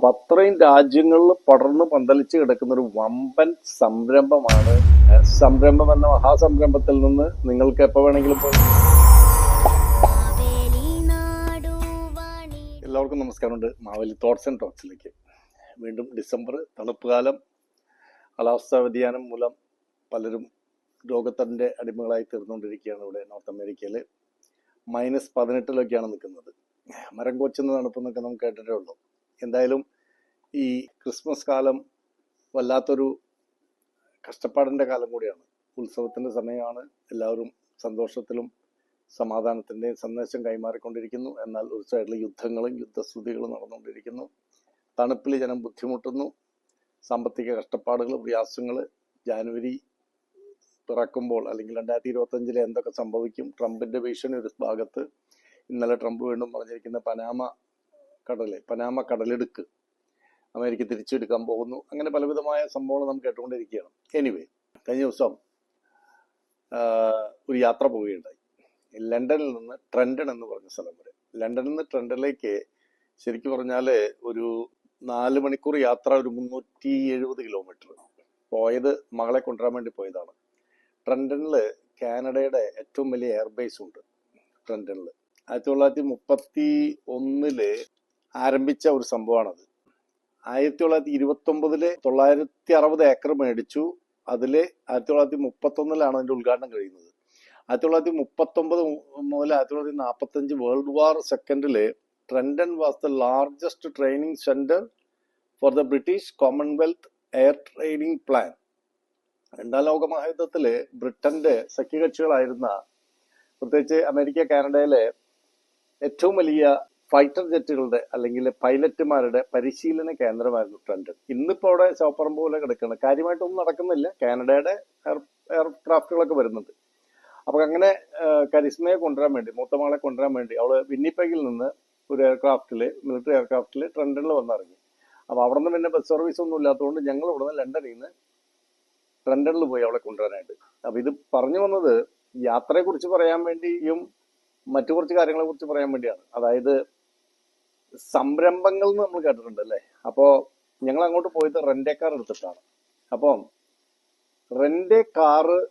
അപ്പൊ അത്രയും രാജ്യങ്ങളിൽ പടർന്ന് പന്തലിച്ച് കിടക്കുന്ന ഒരു വമ്പൻ സംരംഭമാണ് സംരംഭം എന്ന മഹാസംരംഭത്തിൽ നിന്ന് നിങ്ങൾക്ക് എപ്പോ വേണമെങ്കിലും പോയി എല്ലാവർക്കും നമസ്കാരമുണ്ട്. മാവേലി തോട്ട്സ് ആൻഡ് ടോക്സിലേക്ക് വീണ്ടും ഡിസംബർ തണുപ്പ് കാലം കാലാവസ്ഥാ വ്യതിയാനം മൂലം പലരും രോഗത്തിന്റെ അടിമകളായി തീർന്നുകൊണ്ടിരിക്കുകയാണ് ഇവിടെ നോർത്ത് അമേരിക്കയിൽ മൈനസ് പതിനെട്ടിലൊക്കെയാണ് നിൽക്കുന്നത്. മരം കൊച്ചുന്ന തണുപ്പെന്നൊക്കെ നമുക്ക് കേട്ടിട്ടേ ഉള്ളൂ. എന്തായാലും ഈ ക്രിസ്മസ് കാലം വല്ലാത്തൊരു കഷ്ടപ്പാടിന്റെ കാലം കൂടിയാണ്. ഉത്സവത്തിന്റെ സമയമാണ്. എല്ലാവരും സന്തോഷത്തിലും സമാധാനത്തിന്റെയും സന്ദേശം കൈമാറിക്കൊണ്ടിരിക്കുന്നു. എന്നാൽ ഒരു സൈഡിൽ യുദ്ധങ്ങളും യുദ്ധസ്തുതികളും നടന്നുകൊണ്ടിരിക്കുന്നു. തണുപ്പിൽ ജനം ബുദ്ധിമുട്ടുന്നു. സാമ്പത്തിക കഷ്ടപ്പാടുകൾ പ്രയാസങ്ങൾ ജാനുവരി പിറക്കുമ്പോൾ അല്ലെങ്കിൽ രണ്ടായിരത്തി ഇരുപത്തഞ്ചിലെ എന്തൊക്കെ സംഭവിക്കും ട്രംപിന്റെ ഭീഷണി ഒരു ഭാഗത്ത് ഇന്നലെ ട്രംപ് വീണ്ടും പറഞ്ഞിരിക്കുന്ന പനാമ കടൽ പനാമ കടലെടുക്ക്. അമേരിക്ക തിരിച്ചെടുക്കാൻ പോകുന്നു. അങ്ങനെ പലവിധമായ സംഭവങ്ങൾ നാം കേട്ടുകൊണ്ടിരിക്കുകയാണ്. എനിവേ കഴിഞ്ഞ ദിവസം ഒരു യാത്ര പോവുകയുണ്ടായി. ലണ്ടനിൽ നിന്ന് ട്രെൻഡൺ എന്ന് പറഞ്ഞ സ്ഥലം വരെ. ലണ്ടനിൽ നിന്ന് ട്രെൻഡനിലേക്ക് ശരിക്കും പറഞ്ഞാൽ ഒരു നാല് മണിക്കൂർ യാത്ര ഒരു മുന്നൂറ്റി എഴുപത് കിലോമീറ്റർ. പോയത് മകളെ കൊണ്ടുവരാൻ വേണ്ടി പോയതാണ്. ട്രെൻഡനിൽ കാനഡയുടെ ഏറ്റവും വലിയ എയർബേസ് ഉണ്ട്. ട്രെൻഡനിൽ ആയിരത്തി തൊള്ളായിരത്തി മുപ്പത്തി ഒന്നിൽ ആരംഭിച്ച ഒരു സംഭവമാണത്. ആയിരത്തി തൊള്ളായിരത്തി ഇരുപത്തി ഒമ്പതിൽ തൊള്ളായിരത്തി അറുപത് ഏക്കർ മേടിച്ചു. അതിൽ ആയിരത്തി തൊള്ളായിരത്തി മുപ്പത്തി ഒന്നിലാണ് അതിന്റെ ഉദ്ഘാടനം കഴിയുന്നത്. ആയിരത്തി തൊള്ളായിരത്തി മുപ്പത്തി ഒമ്പത് മുതൽ ആയിരത്തി തൊള്ളായിരത്തി നാൽപ്പത്തി അഞ്ച് വേൾഡ് വാർ സെക്കൻഡിൽ Trenton was the largest training centre for the British Commonwealth Air Training Plan. രണ്ടാം ലോക മഹായുദ്ധത്തിൽ ബ്രിട്ടന്റെ സഖ്യകക്ഷികളായിരുന്ന പ്രത്യേകിച്ച് അമേരിക്ക കാനഡയിലെ ഏറ്റവും വലിയ ഫൈറ്റർ ജെറ്റുകളുടെ അല്ലെങ്കിൽ പൈലറ്റുമാരുടെ പരിശീലന കേന്ദ്രമായിരുന്നു ട്രെൻഡ് ഇന്നിപ്പോ അവിടെ ചോപ്പറം പോലെ കിടക്കുന്നത് കാര്യമായിട്ടൊന്നും നടക്കുന്നില്ല. കാനഡയുടെ എയർ എയർക്രാഫ്റ്റുകളൊക്കെ വരുന്നുണ്ട്. അപ്പൊ അങ്ങനെ കരിസ്മയെ കൊണ്ടുവരാൻ വേണ്ടി മൂത്തമാളെ കൊണ്ടുവരാൻ വേണ്ടി അവൾ വിന്നിപ്പെഗിൽ നിന്ന് ഒരു എയർക്രാഫ്റ്റിൽ മിലിറ്ററി എയർക്രാഫ്റ്റിൽ ട്രെൻഡിൽ വന്നിറങ്ങി. അപ്പൊ അവിടെ നിന്ന് പിന്നെ ബസ് സർവീസ് ഒന്നും ഇല്ലാത്തതുകൊണ്ട് ഞങ്ങൾ ഇവിടെ നിന്ന് ലണ്ടനിൽ നിന്ന് ട്രെൻഡനിൽ പോയി അവളെ കൊണ്ടുവരാനായിട്ട്. അപ്പൊ ഇത് പറഞ്ഞു വന്നത് യാത്രയെക്കുറിച്ച് പറയാൻ വേണ്ടിയും മറ്റു കുറച്ച് കാര്യങ്ങളെ കുറിച്ച് പറയാൻ വേണ്ടിയാണ്. അതായത് സംരംഭങ്ങൾ എന്ന് നമ്മൾ കേട്ടിട്ടുണ്ട് അല്ലേ? അപ്പോ ഞങ്ങൾ അങ്ങോട്ട് പോയത് റെന്റേ കാർ എടുത്തിട്ടാണ്. അപ്പം റെന്റേ കാറ്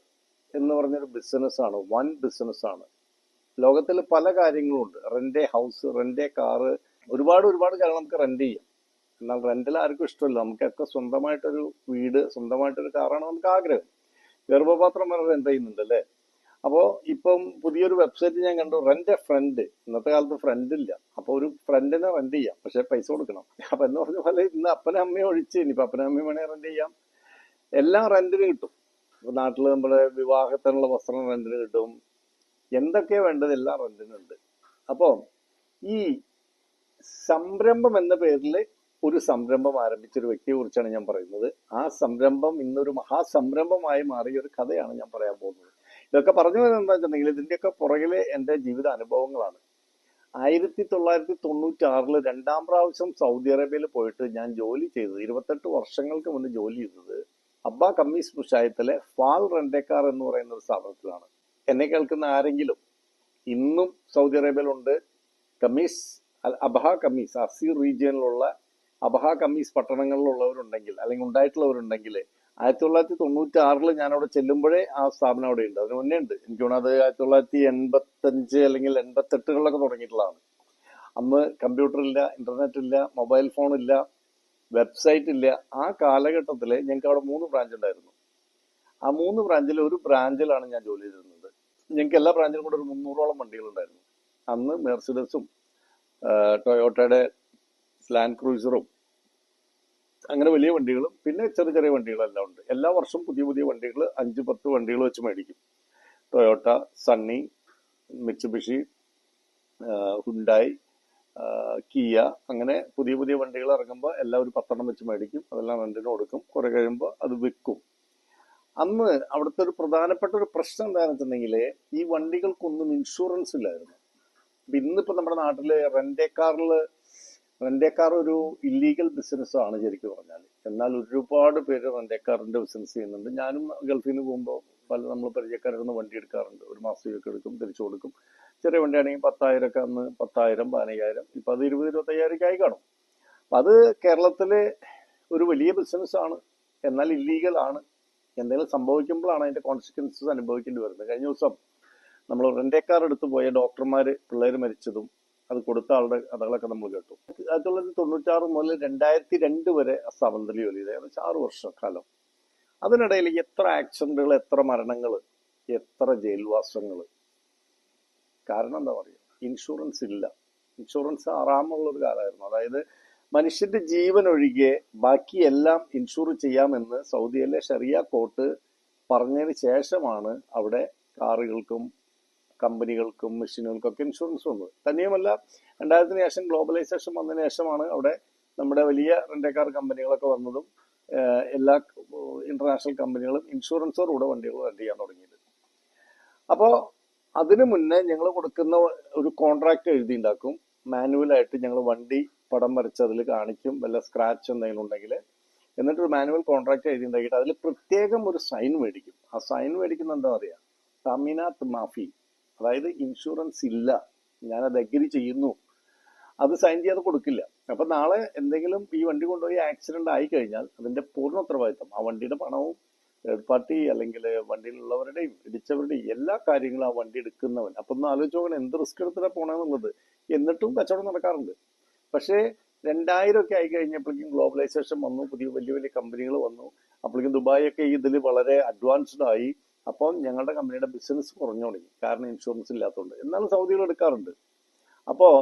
എന്ന് പറഞ്ഞൊരു ബിസിനസ്സാണ് വൺ ബിസിനസ്സാണ് ലോകത്തിൽ പല കാര്യങ്ങളുണ്ട്. റെന്റേ ഹൗസ് റെന്റേ കാറ് ഒരുപാട് ഒരുപാട് കാര്യങ്ങൾ നമുക്ക് റെന്റ് ചെയ്യാം. എന്നാൽ റെന്റിൽ ആർക്കും ഇഷ്ടമല്ല. നമുക്കൊക്കെ സ്വന്തമായിട്ടൊരു വീട് സ്വന്തമായിട്ടൊരു കാറാണ് നമുക്ക് ആഗ്രഹം. ഗർഭപാത്രം വരെ റെന്റ് ചെയ്യുന്നുണ്ട് അല്ലേ? അപ്പോൾ ഇപ്പം പുതിയൊരു വെബ്സൈറ്റ് ഞാൻ കണ്ടു റെന്റ് എ ഫ്രണ്ട്. ഇന്നത്തെ കാലത്ത് ഫ്രണ്ട് ഇല്ല. അപ്പോൾ ഒരു ഫ്രണ്ടിനെ റെന്റ് ചെയ്യാം പക്ഷെ പൈസ കൊടുക്കണം. അപ്പൊ എന്ന് പറഞ്ഞ പോലെ ഇന്ന് അപ്പനും അമ്മയും ഒഴിച്ച് ഇനിയിപ്പോൾ അപ്പനും അമ്മയും വേണേൽ റെന്റ് ചെയ്യാം. എല്ലാം റെന്റിന് കിട്ടും. ഇപ്പൊ നാട്ടിൽ നമ്മുടെ വിവാഹത്തിനുള്ള വസ്ത്രം റെന്റിന് കിട്ടും. എന്തൊക്കെ വേണ്ടത് എല്ലാം റെന്റിനുണ്ട് അപ്പോൾ ഈ സംരംഭം എന്ന പേരിൽ ഒരു സംരംഭം ആരംഭിച്ച ഒരു വ്യക്തിയെ കുറിച്ചാണ് ഞാൻ പറയുന്നത്. ആ സംരംഭം ഇന്നൊരു മഹാസംരംഭമായി മാറിയ ഒരു കഥയാണ് ഞാൻ പറയാൻ പോകുന്നത്. ഇതൊക്കെ പറഞ്ഞു വരുന്നത് എന്താ വെച്ചിട്ടുണ്ടെങ്കിൽ ഇതിന്റെയൊക്കെ പുറകിലെ എന്റെ ജീവിത അനുഭവങ്ങളാണ്. ആയിരത്തി തൊള്ളായിരത്തി തൊണ്ണൂറ്റി രണ്ടാം പ്രാവശ്യം സൗദി അറേബ്യയിൽ പോയിട്ട് ഞാൻ ജോലി ചെയ്തത് ഇരുപത്തെട്ട് വർഷങ്ങൾക്ക് മുന്നേ ജോലി ചെയ്തത് അബ്ബ കമ്മീസ് മുഷായത്തിലെ ഫാൽ റെൻഡേക്കാർ എന്ന് പറയുന്ന ഒരു സ്ഥാപനത്തിലാണ്. എന്നെ കേൾക്കുന്ന ആരെങ്കിലും ഇന്നും സൗദി അറേബ്യയിലുണ്ട്? കമ്മീസ് അബഹ കമ്മീസ് അസീർ റീജിയനിലുള്ള അബഹ കമ്മീസ് പട്ടണങ്ങളിലുള്ളവരുണ്ടെങ്കിൽ അല്ലെങ്കിൽ ഉണ്ടായിട്ടുള്ളവരുണ്ടെങ്കിൽ ആയിരത്തി തൊള്ളായിരത്തി തൊണ്ണൂറ്റി ആറിൽ ഞാൻ അവിടെ ചെല്ലുമ്പോഴേ ആ സ്ഥാപനം അവിടെ ഉണ്ട് അതിന് മുന്നേ ഉണ്ട്. എനിക്ക് തോന്നുന്നത് ആയിരത്തി തൊള്ളായിരത്തി എൺപത്തഞ്ച് അല്ലെങ്കിൽ എൺപത്തെട്ടുകളിലൊക്കെ തുടങ്ങിയിട്ടുള്ളതാണ്. അന്ന് കമ്പ്യൂട്ടർ ഇല്ല ഇന്റർനെറ്റ് ഇല്ല മൊബൈൽ ഫോൺ ഇല്ല വെബ്സൈറ്റ് ഇല്ല ആ കാലഘട്ടത്തിൽ ഞങ്ങൾക്ക് അവിടെ മൂന്ന് ബ്രാഞ്ച് ഉണ്ടായിരുന്നു ആ മൂന്ന് ബ്രാഞ്ചിൽ ഒരു ബ്രാഞ്ചിലാണ് ഞാൻ ജോലി ചെയ്തിരുന്നത്. ഞങ്ങൾക്ക് എല്ലാ ബ്രാഞ്ചിലും കൂടെ ഒരു മുന്നൂറോളം വണ്ടികളുണ്ടായിരുന്നു. അന്ന് മെർസിഡസും ടൊയോട്ടയുടെ ലാൻഡ് ക്രൂസറും അങ്ങനെ വലിയ വണ്ടികളും പിന്നെ ചെറിയ ചെറിയ വണ്ടികളെല്ലാം ഉണ്ട്. എല്ലാ വർഷവും പുതിയ പുതിയ വണ്ടികൾ അഞ്ച് പത്ത് വണ്ടികൾ വെച്ച് മേടിക്കും. Toyota Sunny Mitsubishi Hyundai Kia അങ്ങനെ പുതിയ പുതിയ വണ്ടികൾ ഇറങ്ങുമ്പോൾ എല്ലാം ഒരു പത്തെണ്ണം വെച്ച് മേടിക്കും. അതെല്ലാം റെന്റിന് കൊടുക്കും. കുറെ കഴിയുമ്പോൾ അത് വിൽക്കും. അന്ന് അവിടുത്തെ ഒരു പ്രധാനപ്പെട്ട ഒരു പ്രശ്നം എന്താണെന്ന് വെച്ചിട്ടുണ്ടെങ്കിൽ ഈ വണ്ടികൾക്കൊന്നും ഇൻഷുറൻസ് ഇല്ലായിരുന്നു. ഇന്നിപ്പോൾ ഇന്നിപ്പോ നമ്മുടെ നാട്ടിൽ റെന്റേ കാറിൽ റെന്റേ കാർ ഒരു ഇല്ലീഗൽ ബിസിനസ്സാണ് ശരിക്കും പറഞ്ഞാൽ എന്നാൽ ഒരുപാട് പേര് റെന്റേക്കാറിന്റെ ബിസിനസ് ചെയ്യുന്നുണ്ട്. ഞാനും ഗൾഫിൽ നിന്ന് പോകുമ്പോൾ പല നമ്മൾ പരിചയക്കാരുടെ വണ്ടി എടുക്കാറുണ്ട്. ഒരു മാസത്തേക്ക് എടുക്കും തിരിച്ചു കൊടുക്കും. ചെറിയ വണ്ടിയാണെങ്കിൽ പത്തായിരം ഒക്കെ അന്ന് പത്തായിരം പതിനയ്യായിരം. ഇപ്പം അത് ഇരുപത് ഇരുപത്തയ്യായിരം ആയി കാണും. അത് കേരളത്തിലെ ഒരു വലിയ ബിസിനസ്സാണ് എന്നാൽ ഇല്ലീഗൽ ആണ്. എന്തെങ്കിലും സംഭവിക്കുമ്പോഴാണ് അതിന്റെ കോൺസിക്വൻസസ് അനുഭവിക്കേണ്ടി വരുന്നത്. കഴിഞ്ഞ ദിവസം നമ്മൾ റെന്റേക്കാർ എടുത്തു പോയ ഡോക്ടർമാർ പിള്ളേർ മരിച്ചതും അത് കൊടുത്ത ആളുടെ കഥകളൊക്കെ നമ്മൾ കേട്ടു. ആയിരത്തി തൊള്ളായിരത്തി തൊണ്ണൂറ്റാറ് മുതൽ രണ്ടായിരത്തി രണ്ട് വരെ ജോലി ചെയ്ത് ഏകദേശം ആറ് വർഷക്കാലം. അതിനിടയിൽ എത്ര ആക്സിഡന്റുകൾ എത്ര മരണങ്ങൾ എത്ര ജയിൽവാസങ്ങൾ. കാരണം എന്താ പറയുക? ഇൻഷുറൻസ് ഇല്ല. ഇൻഷുറൻസ് ആറാമുള്ള ഒരു കാലമായിരുന്നു. അതായത് മനുഷ്യന്റെ ജീവൻ ഒഴികെ ബാക്കി ബാക്കിയെല്ലാം ഇൻഷുർ ചെയ്യാമെന്ന് സൗദിയിലെ ഷെറിയ കോർട്ട് പറഞ്ഞതിന് ശേഷമാണ് അവിടെ കാറുകൾക്കും കമ്പനികൾക്കും മെഷീനുകൾക്കൊക്കെ ഇൻഷുറൻസ് വന്നത് തന്നെയുമല്ല രണ്ടായിരത്തിന് ശേഷം ഗ്ലോബലൈസേഷൻ വന്നതിന് ശേഷമാണ് അവിടെ നമ്മുടെ വലിയ റെന്റേക്കാർ കമ്പനികളൊക്കെ വന്നതും എല്ലാ ഇന്റർനാഷണൽ കമ്പനികളും ഇൻഷുറൻസോടുകൂടെ വണ്ടികൾ റെന്റ് ചെയ്യാൻ തുടങ്ങിയത്. അപ്പോൾ അതിനു മുന്നേ ഞങ്ങൾ കൊടുക്കുന്ന ഒരു കോൺട്രാക്ട് എഴുതി ഉണ്ടാക്കും മാനുവലായിട്ട് ഞങ്ങൾ വണ്ടി പടം വരച്ച് അതിൽ കാണിക്കും വല്ല സ്ക്രാച്ച് എന്തെങ്കിലും ഉണ്ടെങ്കിൽ. എന്നിട്ട് ഒരു മാനുവൽ കോൺട്രാക്ട് എഴുതി ഉണ്ടാക്കിയിട്ട് അതിൽ പ്രത്യേകം ഒരു സൈൻ മേടിക്കും. ആ സൈൻ മേടിക്കുന്ന എന്താ പറയുക? തമിനാത്ത് മാഫി. അതായത് ഇൻഷുറൻസ് ഇല്ല. ഞാനത് അഗ്രി ചെയ്യുന്നു. അത് സൈൻ ചെയ്യാതെ കൊടുക്കില്ല. അപ്പൊ നാളെ എന്തെങ്കിലും ഈ വണ്ടി കൊണ്ടുപോയി ആക്സിഡന്റ് ആയി കഴിഞ്ഞാൽ അതിന്റെ പൂർണ ഉത്തരവാദിത്തം ആ വണ്ടിയുടെ പണവും തേർഡ് പാർട്ടി അല്ലെങ്കിൽ വണ്ടിയിലുള്ളവരുടെയും ഇടിച്ചവരുടെയും എല്ലാ കാര്യങ്ങളും ആ വണ്ടി എടുക്കുന്നവൻ. അപ്പൊ ഒന്ന് ആലോചിച്ച് നോക്കണം എന്ത് റിസ്ക് എടുത്തിട്ടാണ് പോണെന്നുള്ളത്. എന്നിട്ടും കച്ചവടം നടക്കാറുണ്ട്. പക്ഷേ രണ്ടായിരം ഒക്കെ ആയി കഴിഞ്ഞപ്പോഴേക്കും ഗ്ലോബലൈസേഷൻ വന്നു. പുതിയ വലിയ വലിയ കമ്പനികൾ വന്നു. അപ്പോഴേക്കും ദുബായ് ഒക്കെ ഇതിൽ വളരെ അഡ്വാൻസ്ഡ് ആയി. അപ്പം ഞങ്ങളുടെ കമ്പനിയുടെ ബിസിനസ് കുറഞ്ഞു തുടങ്ങി. കാരണം ഇൻഷുറൻസ് ഇല്ലാത്തതുകൊണ്ട് എന്നാലും സൗദികൾ എടുക്കാറുണ്ട്. അപ്പോൾ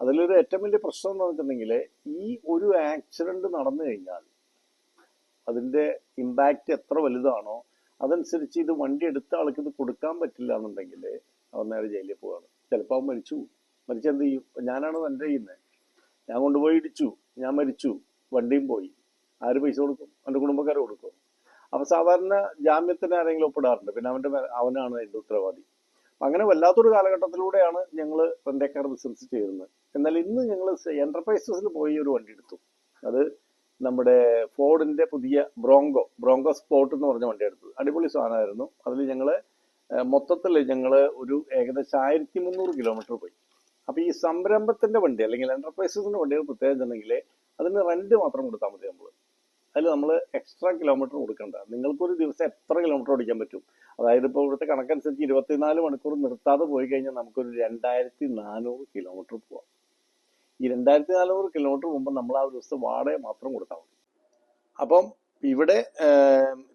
അതിലൊരു ഏറ്റവും വലിയ പ്രശ്നം എന്ന് പറഞ്ഞിട്ടുണ്ടെങ്കിൽ ഈ ഒരു ആക്സിഡന്റ് നടന്നു കഴിഞ്ഞാൽ അതിന്റെ ഇമ്പാക്റ്റ് എത്ര വലുതാണോ അതനുസരിച്ച് ഇത് വണ്ടി എടുത്ത ആൾക്ക് ഇത് കൊടുക്കാൻ പറ്റില്ല എന്നുണ്ടെങ്കിൽ അവൻ നേരെ ജയിലിൽ പോവാണ് ചിലപ്പോൾ അവൻ മരിച്ചു മരിച്ച എന്ത് ചെയ്യും? ഞാനാണ് എന്റെ ചെയ്യുന്നത് ഞാൻ കൊണ്ടുപോയി ഇടിച്ചു. ഞാൻ മരിച്ചു. വണ്ടിയും പോയി. ആര് പൈസ കൊടുക്കും? എന്റെ കുടുംബക്കാർ കൊടുക്കും. അപ്പൊ സാധാരണ ജാമ്യത്തിന് ആരെങ്കിലും ഒപ്പിടാറുണ്ട്. പിന്നെ അവന്റെ അവനാണ് അതിന്റെ ഉത്തരവാദി. അങ്ങനെ വല്ലാത്തൊരു കാലഘട്ടത്തിലൂടെയാണ് ഞങ്ങൾ റെന്റേക്കാർ ബിസിനസ് ചെയ്യുന്നത്. എന്നാൽ ഇന്ന് ഞങ്ങൾ എന്റർപ്രൈസസിൽ പോയി ഒരു വണ്ടി എടുത്തു. അത് നമ്മുടെ ഫോർഡിന്റെ പുതിയ ബ്രോങ്കോ ബ്രോങ്കോ സ്പോർട്ട് എന്ന് പറഞ്ഞ വണ്ടി എടുത്തത്. അടിപൊളി സാധനമായിരുന്നു. അതിൽ ഞങ്ങൾ മൊത്തത്തിൽ ഞങ്ങൾ ഒരു ഏകദേശം ആയിരത്തി മുന്നൂറ് കിലോമീറ്റർ പോയി. അപ്പൊ ഈ സംരംഭത്തിന്റെ വണ്ടി അല്ലെങ്കിൽ എന്റർപ്രൈസസിന്റെ വണ്ടികൾ പ്രത്യേകത ഉണ്ടെങ്കിൽ അതിന് റെന്റ് മാത്രം കൊടുത്താൽ മതി നമ്മൾ അതിൽ നമ്മൾ എക്സ്ട്രാ കിലോമീറ്റർ കൊടുക്കേണ്ട. നിങ്ങൾക്കൊരു ദിവസം എത്ര കിലോമീറ്റർ ഓടിക്കാൻ പറ്റും? അതായത് ഇപ്പോൾ ഇവിടുത്തെ കണക്കനുസരിച്ച് ഇരുപത്തിനാല് മണിക്കൂർ നിർത്താതെ പോയി കഴിഞ്ഞാൽ നമുക്കൊരു രണ്ടായിരത്തി നാനൂറ് കിലോമീറ്റർ പോവാം. ഈ രണ്ടായിരത്തി നാനൂറ് കിലോമീറ്റർ മുമ്പ് നമ്മൾ ആ ഒരു ദിവസം വാടക മാത്രം കൊടുത്താൽ മതി. അപ്പം ഇവിടെ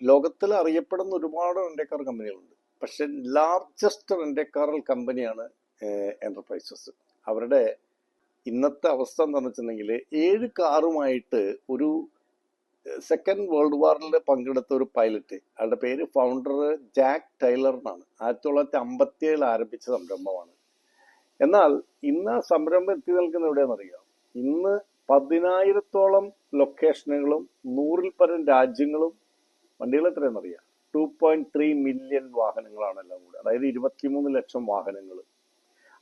ലോകത്തിൽ അറിയപ്പെടുന്ന ഒരുപാട് റെന്റേക്കാർ കമ്പനികളുണ്ട്. പക്ഷെ ലാർജസ്റ്റ് റെന്റേക്കാർ കമ്പനിയാണ് എന്റർപ്രൈസസ് അവരുടെ ഇന്നത്തെ അവസ്ഥ എന്താണെന്ന് വെച്ചിട്ടുണ്ടെങ്കിൽ ഏഴ് കാറുമായിട്ട് ഒരു സെക്കൻഡ് വേൾഡ് വാറിൽ പങ്കെടുത്ത ഒരു പൈലറ്റ് അയാളുടെ പേര് ഫൗണ്ടർ ജാക്ക് ടൈലർ എന്നാണ്. ആയിരത്തി തൊള്ളായിരത്തി അമ്പത്തി ഏഴിൽ ആരംഭിച്ച സംരംഭമാണ്. എന്നാൽ ഇന്ന് ആ സംരംഭം എത്തി നിൽക്കുന്ന എവിടെയാണെന്നറിയാം? ഇന്ന് പതിനായിരത്തോളം ലൊക്കേഷനുകളും നൂറിൽ പരം രാജ്യങ്ങളും വണ്ടികൾ എത്രയാണെന്നറിയാം? ടു പോയിന്റ് ത്രീ മില്യൺ വാഹനങ്ങളാണ് എല്ലാം കൂടി. അതായത് ഇരുപത്തിമൂന്ന് ലക്ഷം വാഹനങ്ങൾ.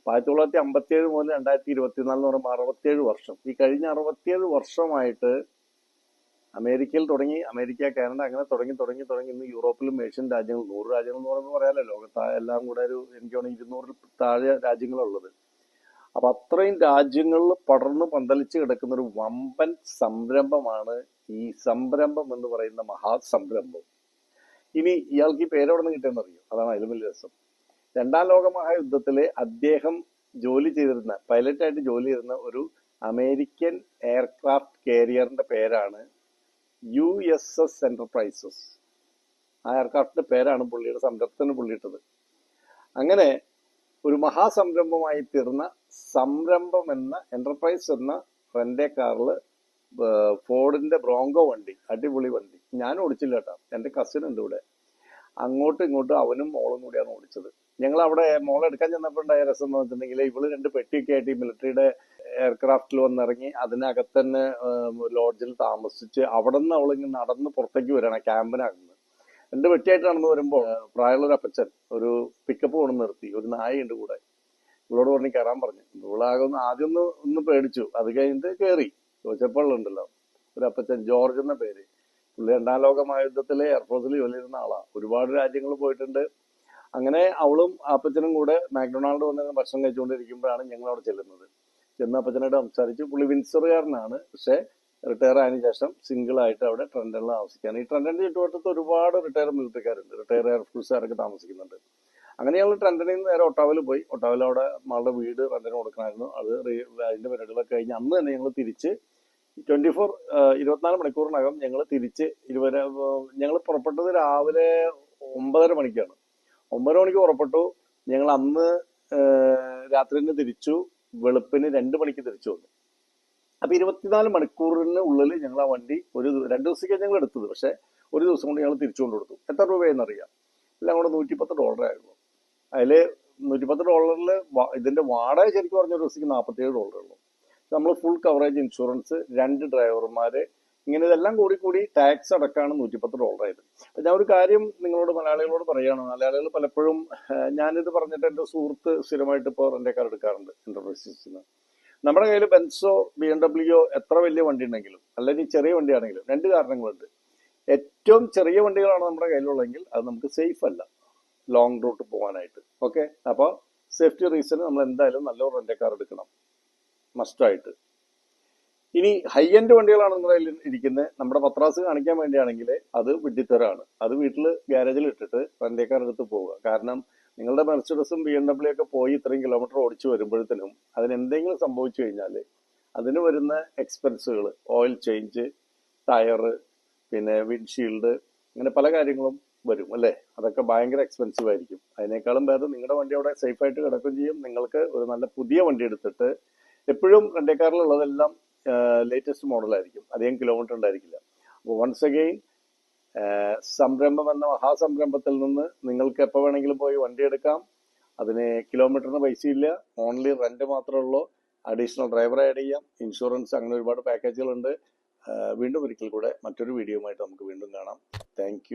ആയിരത്തി തൊള്ളായിരത്തി അമ്പത്തി ഏഴ് മുതൽ രണ്ടായിരത്തി ഇരുപത്തിനാല് എന്ന് പറയുമ്പോൾ അറുപത്തിയേഴ് വർഷം. ഈ കഴിഞ്ഞ അറുപത്തിയേഴ് വർഷമായിട്ട് അമേരിക്കയിൽ തുടങ്ങി അമേരിക്ക കാനഡ അങ്ങനെ തുടങ്ങി തുടങ്ങി തുടങ്ങി. ഇന്ന് യൂറോപ്പിലും ഏഷ്യൻ രാജ്യങ്ങൾ നൂറ് രാജ്യങ്ങൾ എന്ന് പറയുമ്പോൾ പറയാലോ ലോകത്ത് എല്ലാം കൂടെ ഒരു എനിക്ക് തോന്നുന്നു ഇരുന്നൂറിൽ താഴെ രാജ്യങ്ങളുള്ളത്. അപ്പൊ അത്രയും രാജ്യങ്ങളിൽ പടർന്നു പന്തലിച്ച് കിടക്കുന്ന ഒരു വമ്പൻ സംരംഭമാണ് ഈ സംരംഭം എന്ന് പറയുന്ന മഹാസംരംഭം. ഇനി ഇയാൾക്ക് ഈ പേരെവിടെ നിന്ന് കിട്ടിയെന്ന് അറിയോ? അതാണ് അതിലും വലിയ രസം. രണ്ടാം ലോക മഹായുദ്ധത്തിലെ അദ്ദേഹം ജോലി ചെയ്തിരുന്ന പൈലറ്റായിട്ട് ജോലി ചെയ്തിരുന്ന ഒരു അമേരിക്കൻ എയർക്രാഫ്റ്റ് കാരിയറിന്റെ പേരാണ് യു എസ് എസ് എന്റർപ്രൈസസ് ആ എയർക്രാഫ്റ്റിന്റെ പേരാണ് പുള്ളിയുടെ സംരംഭത്തിന് പുള്ളിയിട്ടത്. അങ്ങനെ ഒരു മഹാസംരംഭമായി തീർന്ന സംരംഭം എന്ന എന്റർപ്രൈസ് എന്ന റെന്റെ കാറിൽ ഫോർഡിന്റെ ബ്രോങ്കോ വണ്ടി അടിപൊളി വണ്ടി. ഞാൻ ഓടിച്ചില്ല കേട്ടോ. എന്റെ കസിൻ ഉണ്ട് ഇവിടെ. അങ്ങോട്ടും ഇങ്ങോട്ടും അവനും മോളും കൂടിയാണ് ഓടിച്ചത്. ഞങ്ങൾ അവിടെ മോളെടുക്കാൻ ചെന്നപ്പോൾ ഉണ്ടായ രസം എന്ന് വെച്ചിട്ടുണ്ടെങ്കിൽ ഇവൾ രണ്ട് പെട്ടിയൊക്കെ ആയിട്ട് ഈ മിലിറ്ററിയുടെ എയർക്രാഫ്റ്റിൽ വന്നിറങ്ങി അതിനകത്ത് തന്നെ ലോഡ്ജിൽ താമസിച്ച് അവിടെ നിന്ന് അവളിങ്ങനെ നടന്ന് പുറത്തേക്ക് വരികയാണ് ക്യാമ്പിനകത്ത്. രണ്ട് വെട്ടിയായിട്ട് നടന്നു വരുമ്പോൾ പ്രായമുള്ള ഒരു അപ്പച്ചൻ ഒരു പിക്കപ്പ് കൊണ്ട് നിർത്തി. ഒരു നായയുണ്ട് കൂടെ. ഇവളോട് പറഞ്ഞ് കയറാൻ പറഞ്ഞു. ഇവളാകെ ഒന്ന് ആദ്യം ഒന്ന് ഒന്ന് പേടിച്ചു. അത് കഴിഞ്ഞിട്ട് കയറി. ചോദിച്ചപ്പോഴുണ്ടല്ലോ ഒരു അപ്പച്ചൻ ജോർജ് എന്ന പേര്. പുള്ളി രണ്ടാം ലോക മഹായുദ്ധത്തിലെ എയർഫോഴ്സിൽ ജോലിയിരുന്ന ആളാണ് ആളാ. ഒരുപാട് രാജ്യങ്ങൾ പോയിട്ടുണ്ട്. അങ്ങനെ അവളും അപ്പച്ചനും കൂടെ മാക്ഡൊണാൾഡ് വന്ന് ഭക്ഷണം കഴിച്ചുകൊണ്ടിരിക്കുമ്പോഴാണ് ഞങ്ങൾ അവിടെ ചെല്ലുന്നത്. ചെന്ന് അപ്പച്ചനായിട്ട് സംസാരിച്ചു. പുള്ളി വിൻസറുകാരനാണ് പക്ഷെ റിട്ടയർ ആയതിനു ശേഷം സിംഗിൾ ആയിട്ട് അവിടെ ട്രെൻഡനിൽ താമസിക്കുകയാണ്. ഈ ട്രെൻഡന്റെ ചുറ്റുവട്ടത്ത് ഒരുപാട് റിട്ടയർ മിലിറ്ററിക്കാരുണ്ട് റിട്ടയർ എയർഫോഴ്സുകാരൊക്കെ താമസിക്കുന്നുണ്ട്. അങ്ങനെ ഞങ്ങൾ ട്രെൻഡനിൽ നിന്ന് നേരെ ഒട്ടാവിൽ പോയി. ഒട്ടാവിൽ അവിടെ നമ്മളുടെ വീട് റെന്റിന് കൊടുക്കണമായിരുന്നു. അത് അതിന്റെ പരിപാടികളൊക്കെ കഴിഞ്ഞ് അന്ന് തന്നെ ഞങ്ങൾ തിരിച്ച് ട്വന്റി ഫോർ ഇരുപത്തിനാല് മണിക്കൂറിനകം ഞങ്ങൾ തിരിച്ച് ഇരുപത് ഞങ്ങൾ പുറപ്പെട്ടത് രാവിലെ ഒമ്പതര മണിക്കാണ്. ഒമ്പതര മണിക്ക് പുറപ്പെട്ടു. ഞങ്ങൾ അന്ന് രാത്രി തന്നെ തിരിച്ചു. വെളുപ്പിന് രണ്ട് മണിക്ക് തിരിച്ചു വന്നു. അപ്പൊ ഇരുപത്തിനാല് മണിക്കൂറിന് ഉള്ളിൽ ഞങ്ങൾ ആ വണ്ടി ഒരു രണ്ടു ദിവസത്തേക്ക് ഞങ്ങൾ എടുത്തത്. പക്ഷെ ഒരു ദിവസം കൊണ്ട് ഞങ്ങൾ തിരിച്ചു കൊണ്ടു കൊടുത്തു. എത്ര രൂപയെന്ന് അറിയാം? എല്ലാം കൂടെ നൂറ്റിപ്പത്ത് ഡോളർ ആയിരുന്നു. അതിൽ നൂറ്റിപ്പത്ത് ഡോളറിൽ ഇതിന്റെ വാടക ശരിക്കും പറഞ്ഞ ഒരു ദിവസത്തേക്ക് നാൽപ്പത്തേഴ് ഡോളറേ ഉള്ളൂ. നമ്മൾ ഫുൾ കവറേജ് ഇൻഷുറൻസ് രണ്ട് ഡ്രൈവർമാര് ഇങ്ങനെ ഇതെല്ലാം കൂടി കൂടി ടാക്സ് അടക്കമാണ് നൂറ്റിപ്പത്ത് ഡോളർ ആയത്. അപ്പൊ ഞാൻ ഒരു കാര്യം നിങ്ങളോട് മലയാളികളോട് പറയുകയാണ് മലയാളികൾ പലപ്പോഴും ഞാനിത് പറഞ്ഞിട്ട് എന്റെ സുഹൃത്ത് സ്ഥിരമായിട്ട് ഇപ്പോൾ റെന്റെ കാർ എടുക്കാറുണ്ട് എന്റർപ്രൈസസിൽ നമ്മുടെ കയ്യിൽ ബെൻസോ ബി എം ഡബ്ല്യു എത്ര വലിയ വണ്ടി ഉണ്ടെങ്കിലും അല്ലെങ്കിൽ ചെറിയ വണ്ടിയാണെങ്കിലും രണ്ട് കാരണങ്ങളുണ്ട്. ഏറ്റവും ചെറിയ വണ്ടികളാണ് നമ്മുടെ കയ്യിലുള്ളതെങ്കിൽ അത് നമുക്ക് സേഫ് അല്ല. ലോങ് റൂട്ട് പോകാനായിട്ട്. ഓക്കെ അപ്പോൾ സേഫ്റ്റി റീസൺ നമ്മൾ എന്തായാലും റെന്റെ കാർ എടുക്കണം. മസ്റ്റായിട്ട് ഇനി ഹൈ എൻഡ് വണ്ടികളാണ് നിങ്ങളതിൽ ഇരിക്കുന്നത് നമ്മുടെ പത്രാസ് കാണിക്കാൻ വേണ്ടിയാണെങ്കിൽ അത് വിഡ്ഢിത്തരാണ്. അത് വീട്ടിൽ ഗ്യാരേജിൽ ഇട്ടിട്ട് കാർ പോവുക. കാരണം നിങ്ങളുടെ മെർസിഡസും ബി എം ഡബ്ല്യു ഒക്കെ പോയി ഇത്രയും കിലോമീറ്റർ ഓടിച്ചു വരുമ്പോഴത്തേനും അതിന് എന്തെങ്കിലും സംഭവിച്ചു കഴിഞ്ഞാൽ അതിന് വരുന്ന എക്സ്പെൻസുകൾ ഓയിൽ ചേഞ്ച് ടയർ പിന്നെ വിൻഷീൽഡ് ഇങ്ങനെ പല കാര്യങ്ങളും വരും അല്ലേ? അതൊക്കെ ഭയങ്കര എക്സ്പെൻസീവ് ആയിരിക്കും. അതിനേക്കാളും ഭേദം നിങ്ങളുടെ വണ്ടി അവിടെ സേഫായിട്ട് കിടക്കുകയും ചെയ്യും. നിങ്ങൾക്ക് ഒരു നല്ല പുതിയ വണ്ടി എടുത്തിട്ട് എപ്പോഴും റെന്റേക്കാറിലുള്ളതെല്ലാം ലേറ്റസ്റ്റ് മോഡലായിരിക്കും അധികം കിലോമീറ്റർ ഉണ്ടായിരിക്കില്ല. അപ്പോൾ വൺസ് അഗെയിൻ സംരംഭം എന്ന മഹാസംരംഭത്തിൽ നിന്ന് നിങ്ങൾക്ക് എപ്പോൾ വേണമെങ്കിലും പോയി വണ്ടി എടുക്കാം. അതിന് കിലോമീറ്ററിന് പൈസയില്ല ഓൺലി റെന്റ് മാത്രമേ ഉള്ളൂ. അഡീഷണൽ ഡ്രൈവർ ആഡ് ചെയ്യാം. ഇൻഷുറൻസ് അങ്ങനെ ഒരുപാട് പാക്കേജുകളുണ്ട് വീണ്ടും ഒരിക്കൽ കൂടെ മറ്റൊരു വീഡിയോയുമായിട്ട് നമുക്ക് വീണ്ടും കാണാം. താങ്ക്